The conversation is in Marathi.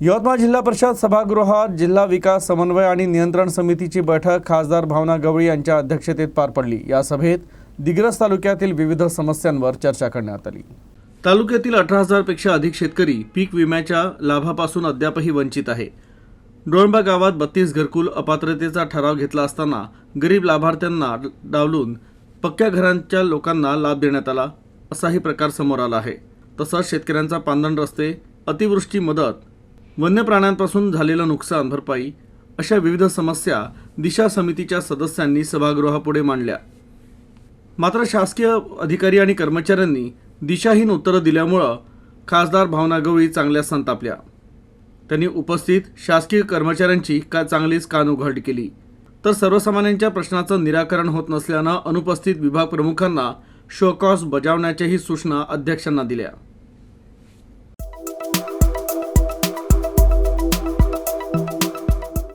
यवतमाळ जिल्हा परिषद सभागृहात जिल्हा विकास समन्वय आणि नियंत्रण समितीची बैठक खासदार भावना गवळी यांच्या अध्यक्षतेत पार पडली. या सभेत दिग्रस तालुक्यातील विविध समस्यांवर चर्चा करण्यात आली. तालुक्यातील अठरा हजारपेक्षा अधिक शेतकरी पीक विम्याच्या लाभापासून अद्यापही वंचित आहे. डोळंबा गावात बत्तीस घरकुल अपात्रतेचा ठराव घेतला असताना गरीब लाभार्थ्यांना डावलून पक्क्या घरांच्या लोकांना लाभ देण्यात आला असाही प्रकार समोर आला आहे. तसंच शेतकऱ्यांचा पांदण रस्ते अतिवृष्टी मदत वन्य प्राण्यांपासून झालेलं नुकसान भरपाई अशा विविध समस्या दिशा समितीच्या सदस्यांनी सभागृहापुढे मांडल्या. मात्र शासकीय अधिकारी आणि कर्मचाऱ्यांनी दिशाहीन उत्तरं दिल्यामुळं खासदार भावना गवळी चांगल्या संतापल्या. त्यांनी उपस्थित शासकीय कर्मचाऱ्यांची का चांगलीच कान उघड केली. तर सर्वसामान्यांच्या प्रश्नाचं निराकरण होत नसल्यानं अनुपस्थित विभाग प्रमुखांना शोकॉस बजावण्याच्याही सूचना अध्यक्षांना दिल्या.